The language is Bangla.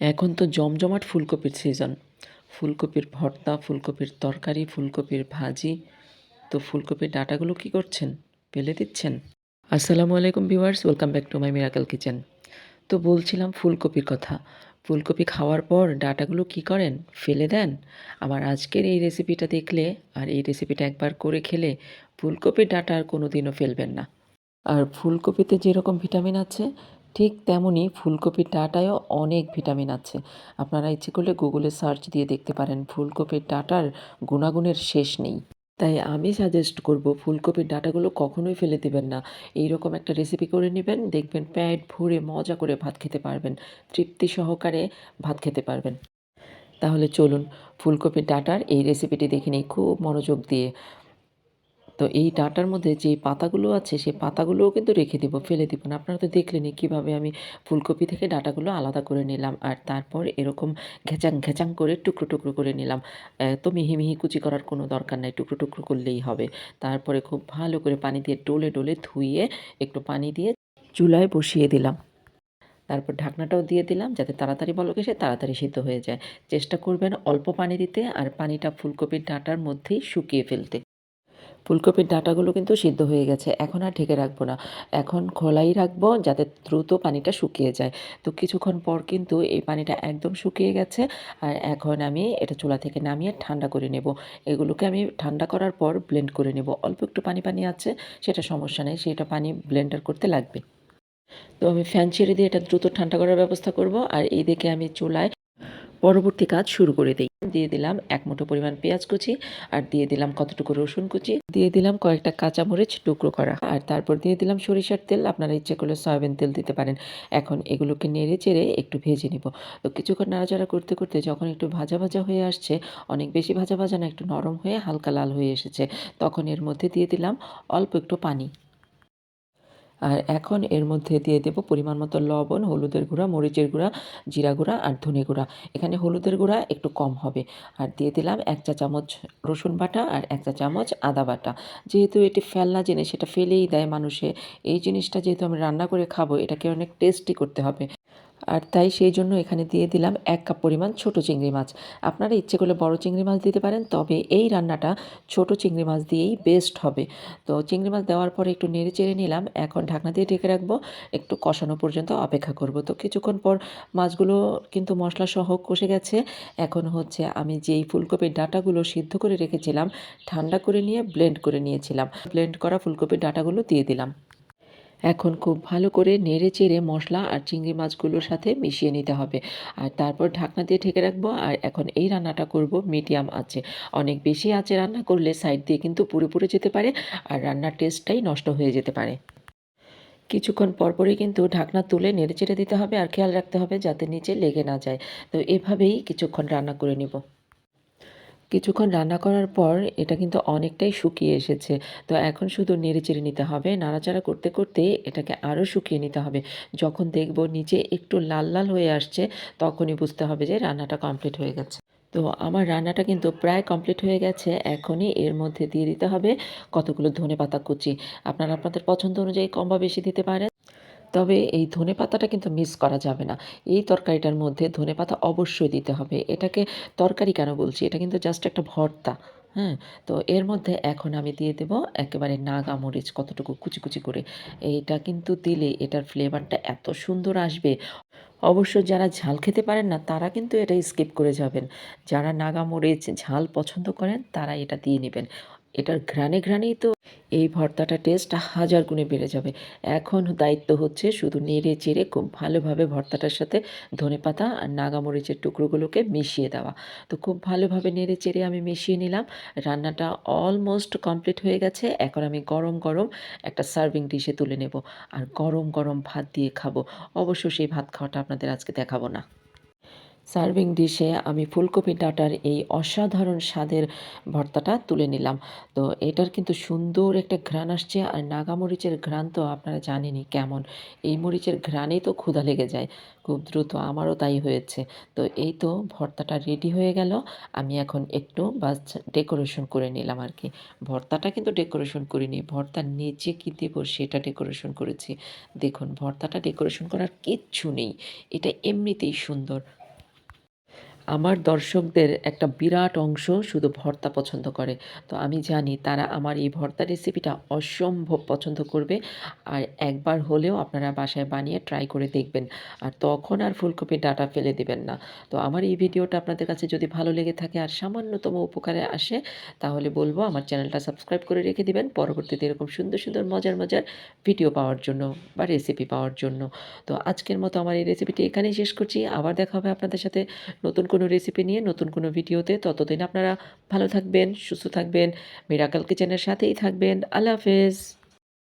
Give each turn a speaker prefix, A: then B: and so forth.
A: এখন তো জমজমাট ফুলকপির সিজন ফুলকপির ভর্তা, ফুলকপির তরকারি, ফুলকপির ভাজি। তো ফুলকপির ডাটাগুলো কী করছেন? ফেলে দিচ্ছেন? আসসালামু আলাইকুম viewers welcome back to my miracle kitchen তো বলছিলাম ফুলকপির কথা। ফুলকপি খাওয়ার পর ডাটাগুলো কি করেন? ফেলে দেন? আমার আজকের এই রেসিপিটা দেখলে আর এই রেসিপিটা একবার করে খেলে ফুলকপির ডাটা আর কোনো দিনও ফেলবেন না। আর ফুলকপিতে যেরকম ভিটামিন আছে ঠিক তেমনই ফুলকপির ডাঁটায়ও অনেক ভিটামিন আছে। আপনারা ইচ্ছে করলে গুগলে সার্চ দিয়ে দেখতে পারেন, ফুলকপির ডাঁটার গুণাগুণের শেষ নেই। তাই আমি সাজেস্ট করব, ফুলকপির ডাঁটাগুলো কখনোই ফেলে দেবেন না। এই রকম একটা রেসিপি করে নেবেন, দেখবেন পেট ভরে মজা করে ভাত খেতে পারবেন, তৃপ্তি সহকারে ভাত খেতে পারবেন। তাহলে চলুন, ফুলকপির ডাঁটার এই রেসিপিটি দেখে নিই, খুব মনোযোগ দিয়ে। তো এই ডাঁটার মধ্যে যে পাতাগুলো আছে সেই পাতাগুলোও কিন্তু রেখে দেবো, ফেলে দিব না। আপনারা তো দেখলেনই কীভাবে আমি ফুলকপি থেকে ডাঁটাগুলো আলাদা করে নিলাম আর তারপর এরকম ঘেঁচাং ঘেঁচাং করে টুকরো টুকরো করে নিলাম। এত মিহি মিহি কুচি করার কোনো দরকার নাই, টুকরো টুকরো করলেই হবে। তারপরে খুব ভালো করে পানি দিয়ে ডলে ডলে ধুইয়ে একটু পানি দিয়ে চুলায় বসিয়ে দিলাম। তারপর ঢাকনাটাও দিয়ে দিলাম যাতে তাড়াতাড়ি বলক এসে তাড়াতাড়ি সিদ্ধ হয়ে যায়। চেষ্টা করবেন অল্প পানি দিতে আর পানিটা ফুলকপির ডাঁটার মধ্যেই শুকিয়ে ফেলতে। ফুলকপির ডাঁটাগুলো কিন্তু সিদ্ধ হয়ে গেছে। এখন আর ঢেকে রাখব না। এখন খোলাই রাখব যাতে দ্রুত পানিটা শুকিয়ে যায়। তো কিছুক্ষণ পর কিন্তু এই পানিটা একদম শুকিয়ে গেছে আর এখন আমি এটা চুলা থেকে নামিয়ে ঠান্ডা করে নেব। এগুলোকে আমি ঠান্ডা করার পর ব্লেন্ড করে নেব। অল্প একটু পানি পানি আছে, সেটা সমস্যা নেই। সেটা পানি ব্লেন্ডার করতে লাগবে। তো আমি ফ্যান ছেড়ে দিয়ে এটা দ্রুত ঠান্ডা করার ব্যবস্থা করব। আর এই দিকে আমি চুলায় পরবর্তী কাজ শুরু করে দিই। দিয়ে দিলাম এক মুঠো পরিমাণ পেঁয়াজ কুচি আর দিয়ে দিলাম কতটুকু রসুন কুচি। দিয়ে দিলাম কয়েকটা কাঁচামরিচ টুকরো করা আর তারপর দিয়ে দিলাম সরিষার তেল। আপনারা ইচ্ছে করলে সয়াবিন তেল দিতে পারেন। এখন এগুলোকে নেড়ে চেড়ে একটু ভেজে নিব। তো কিছুক্ষণ নাড়াচাড়া করতে করতে যখন একটু ভাজা ভাজা হয়ে আসছে, অনেক বেশি ভাজা ভাজা না, একটু নরম হয়ে হালকা লাল হয়ে এসেছে, তখন এর মধ্যে দিয়ে দিলাম অল্প একটু পানি। আর এখন এর মধ্যে দিয়ে দেব পরিমাণ মতো লবণ, হলুদের গুঁড়া, মরিচের গুঁড়া, জিরা গুঁড়া আর ধনে গুঁড়া। এখানে হলুদের গুঁড়া একটু কম হবে। আর দিয়ে দিলাম এক চা চামচ রসুন বাটা আর এক চা চামচ আদা বাটা। যেহেতু এটি ফেলনা জিনিস, সেটা ফেলেই দেয় মানুষে। এই জিনিসটা যেহেতু আমি রান্না করে খাব, এটাকে অনেক টেস্টি করতে হবে। আর তাই সেই জন্য এখানে দিয়ে দিলাম এক কাপ পরিমাণ ছোট চিংড়ি মাছ। আপনারা ইচ্ছে করলে বড় চিংড়ি মাছ দিতে পারেন, তবে এই রান্নাটা ছোট চিংড়ি মাছ দিয়েই বেস্ট হবে। তো চিংড়ি মাছ দেওয়ার পরে একটু নেড়ে চেড়ে নিলাম, এখন ঢাকনা দিয়ে ঢেকে রাখব, একটু কষানো পর্যন্ত অপেক্ষা করব। তো কিছুক্ষণ পর মাছগুলো কিন্তু মশলা সহ কষে গেছে। এখন হচ্ছে আমি যেই ফুলকপির ডাঁটাগুলো সিদ্ধ করে রেখেছিলাম, ঠান্ডা করে নিয়ে ব্লেন্ড করে নিয়েছিলাম। ব্লেন্ড করা ফুলকপির ডাঁটাগুলো দিয়ে দিলাম। এখন খুব ভালো করে নেড়ে চেড়ে মশলা আর চিংড়ি মাছগুলোর সাথে মিশিয়ে নিতে হবে। আর তারপর ঢাকনা দিয়ে ঢেকে রাখব আর এখন এই রান্নাটা করব মিডিয়াম আছে অনেক বেশি আছে রান্না করলে সাইড দিয়ে কিন্তু পুড়ে যেতে পারে আর রান্নার টেস্টটাই নষ্ট হয়ে যেতে পারে। কিছুক্ষণ পরপরই কিন্তু ঢাকনা তুলে নেড়ে চেড়ে দিতে হবে আর খেয়াল রাখতে হবে যাতে নিচে লেগে না যায়। তো এভাবেই কিছুক্ষণ রান্না করে নিব। কিছুক্ষণ রান্না করার পর এটা কিন্তু অনেকটাই শুকিয়ে এসেছে। তো এখন শুধু নেড়ে চেড়ে নিতে হবে। নাড়াচাড়া করতে করতে এটাকে আরও শুকিয়ে নিতে হবে। যখন দেখব নিচে একটু লাল লাল হয়ে আসছে, তখনই বুঝতে হবে যে রান্নাটা কমপ্লিট হয়ে গেছে। তো আমার রান্নাটা কিন্তু প্রায় কমপ্লিট হয়ে গেছে। এখনই এর মধ্যে দিয়ে দিতে হবে কতগুলো ধনে পাতা কুচি। আপনারা আপনাদের পছন্দ অনুযায়ী কম বা বেশি দিতে পারেন। তবে এই ধনে পাতাটা কিন্তু মিস করা যাবে না। এই তরকারিটার মধ্যে ধনে পাতা অবশ্যই দিতে হবে। এটাকে তরকারি কেন বলছি? এটা কিন্তু জাস্ট একটা ভর্তা হ্যাঁ? তো এর মধ্যে এখন আমি দিয়ে দেব একেবারে নাগা মরিচ কতটুকু কুচি কুচি করে। এইটা কিন্তু দিলে এটার ফ্লেভারটা এত সুন্দর আসবে। অবশ্য যারা ঝাল খেতে পারেন না, তারা কিন্তু এটা স্কিপ করে যাবেন। যারা নাগা মরিচ ঝাল পছন্দ করেন, তারা এটা দিয়ে নেবেন। এটার ঘ্রাণে ঘ্রাণেই তো এই ভর্তাটা টেস্ট হাজার গুণে বেড়ে যাবে। এখন দায়িত্ব হচ্ছে শুধু নেড়ে চেড়ে খুব ভালোভাবে ভর্তাটার সাথে ধনেপাতা আর নাগামরিচের টুকরোগুলোকে মিশিয়ে দেওয়া। তো খুব ভালোভাবে নেড়ে চেড়ে আমি মিশিয়ে নিলাম। রান্নাটা অলমোস্ট কমপ্লিট হয়ে গেছে। এখন আমি গরম গরম একটা সার্ভিং ডিশে তুলে নেব। আর গরম গরম ভাত দিয়ে খাব। অবশ্য সেই ভাত খাওয়াটা আপনাদের আজকে দেখাবো না। সার্ভিং ডিশে আমি ফুলকপি ডাটার এই অসাধারণ স্বাদের ভর্তাটা তুলে নিলাম। তো এটার কিন্তু সুন্দর একটা ঘ্রাণ আসছে আর নাগা মরিচের ঘ্রাণ তো আপনারা জানেনই কেমন। এই মরিচের ঘ্রাণেই তো ক্ষুধা লেগে যায়, খুব দ্রুত আমারও তাই হয়েছে। তো এই তো ভর্তাটা রেডি হয়ে গেল, আমি এখন একটু বাস ডেকোরেশন করে নিলাম আর কি। ভর্তাটা কিন্তু ডেকোরেশন করিনি ভর্তার নিচে কী দেবো সেটা ডেকোরেশন করেছি। দেখুন, ভর্তাটা ডেকোরেশন করার কিচ্ছু নেই, এটা এমনিতেই সুন্দর। আমার দর্শকদের একটা বিরাট অংশ শুধু ভর্তা পছন্দ করে। তো আমি জানি তারা আমার এই ভর্তা রেসিপিটা অসম্ভব পছন্দ করবে। আর একবার হলেও আপনারা বাসায় বানিয়ে ট্রাই করে দেখবেন। আর তখন আর ফুলকপির ডাটা ফেলে দেবেন না। তো আমার এই ভিডিওটা আপনাদের কাছে যদি ভালো লেগে থাকে আর সামান্যতম উপকারে আসে, তাহলে বলব আমার চ্যানেলটা সাবস্ক্রাইব করে রেখে দিবেন পরবর্তীতে এরকম সুন্দর সুন্দর, মজার মজার ভিডিও পাওয়ার জন্য বা রেসিপি পাওয়ার জন্য। তো আজকের মতো আমার এই রেসিপিটি এখানেই শেষ করছি। আবার দেখা হবে আপনাদের সাথে নতুন কোনো রেসিপি নিয়ে নতুন কোনো ভিডিওতে ততদিন আপনারা ভালো থাকবেন, সুস্থ থাকবেন মিরাকাল কিচেনের সাথেই থাকবেন। আল্লাহ হাফেজ।